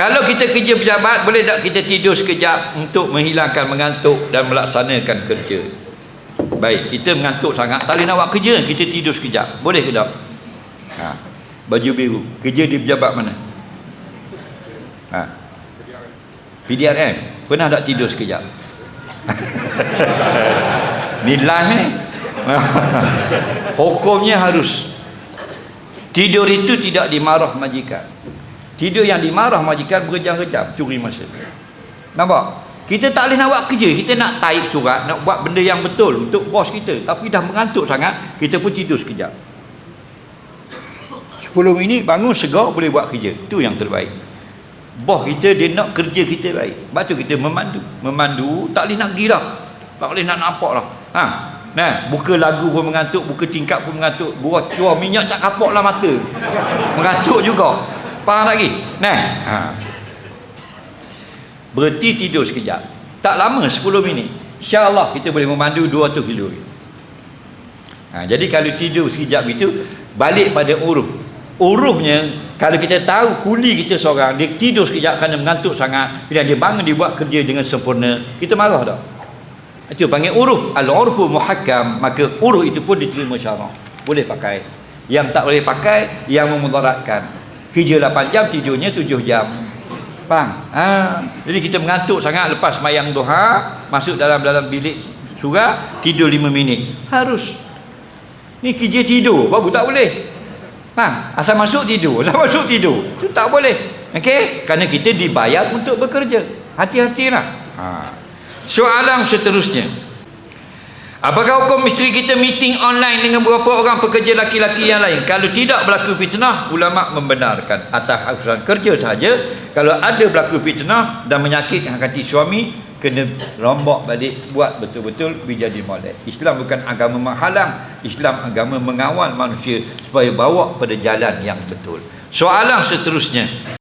Kalau kita kerja pejabat, boleh tak kita tidur sekejap untuk menghilangkan mengantuk dan melaksanakan kerja? Baik, kita mengantuk sangat, tak boleh nak buat kerja, kita tidur sekejap. Boleh ke tak? Ha. Baju biru, kerja di pejabat mana? Ha. PDRM, pernah tak tidur sekejap? Nilai ni. Hukumnya harus. Tidur itu tidak dimarah majikan. Tidur yang dimarah majikan berjam-jam curi masa. Nampak? Kita tak boleh nak buat kerja, kita nak taik surat, nak buat benda yang betul untuk bos kita. Tapi dah mengantuk sangat, kita pun tidur sekejap. 10 minit bangun segar boleh buat kerja. Itu yang terbaik. Bos kita dia nak kerja kita baik. Sebab tu kita memandu. Memandu tak boleh nak girah. Tak boleh nak nampak lah. Ha. Nah, buka lagu pun mengantuk, buka tingkap pun mengantuk. Buat cuar minyak tak kapok lah mata. Mengantuk juga. Faham lagi? Nah. Ha. Berhenti tidur sekejap. Tak lama 10 minit. InsyaAllah kita boleh memandu 200 kilo. Ha, jadi kalau tidur sekejap itu balik pada uruh. Uruhnya kalau kita tahu kuli kita seorang dia tidur sekejap kerana mengantuk sangat, bila dia bangun dia buat kerja dengan sempurna, kita marah tak? Itu panggil uruh. Al-urfu muhakkam, maka uruh itu pun diterima syarak. Boleh pakai. Yang tak boleh pakai yang memudaratkan. Kerja 8 jam, tidurnya 7 jam. Faham? Ha. Jadi kita mengantuk sangat lepas mayang duha, masuk dalam dalam bilik surah, tidur 5 minit. Harus. Ni kerja tidur, baru tak boleh. Faham? Asal masuk tidur, asal masuk tidur. Itu tak boleh. Okey? Kerana kita dibayar untuk bekerja. Hati-hatilah. Ha. Soalan seterusnya. Apakah hukum isteri kita meeting online dengan beberapa orang pekerja laki-laki yang lain? Kalau tidak berlaku fitnah, ulama membenarkan atas urusan kerja saja. Kalau ada berlaku fitnah dan menyakitkan hati suami, kena rombak balik buat betul-betul bijadi molek. Islam bukan agama menghalang, Islam agama mengawal manusia supaya bawa pada jalan yang betul. Soalan seterusnya.